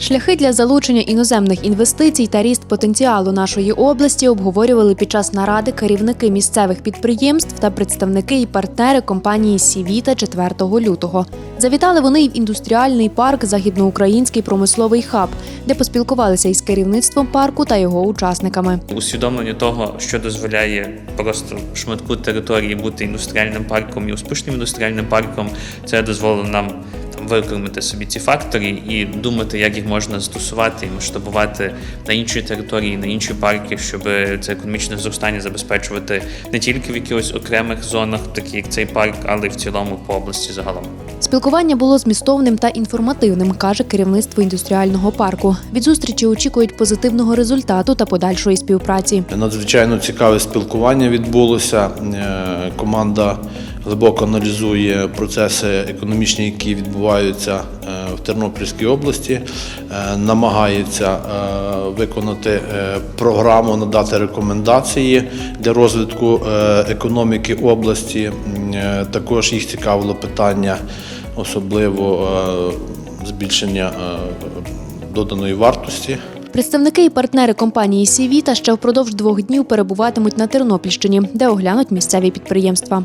Шляхи для залучення іноземних інвестицій та ріст потенціалу нашої області обговорювали під час наради керівники місцевих підприємств та представники і партнери компанії Сівіта 4 лютого. Завітали вони й в індустріальний парк Західноукраїнський промисловий хаб, де поспілкувалися із керівництвом парку та його учасниками. усвідомлення того, що дозволяє просто шматку території бути індустріальним парком і успішним індустріальним парком, це дозволило нам виокремити собі ці фактори і думати, як їх можна застосувати і масштабувати на інші території, на інші парки, щоб це економічне зростання забезпечувати не тільки в якихось окремих зонах, такі як цей парк, але й в цілому по області загалом. Спілкування було змістовним та інформативним, каже керівництво індустріального парку. Від зустрічі очікують позитивного результату та подальшої співпраці. Надзвичайно цікаве спілкування відбулося. Е, Команда глибоко аналізує процеси економічні, які відбуваються е, в Тернопільській області, е, намагається е, виконати програму, надати рекомендації для розвитку економіки області. Також їх цікавило питання, особливо збільшення доданої вартості. Представники і партнери компанії Сівіта ще впродовж двох днів перебуватимуть на Тернопільщині, де оглянуть місцеві підприємства.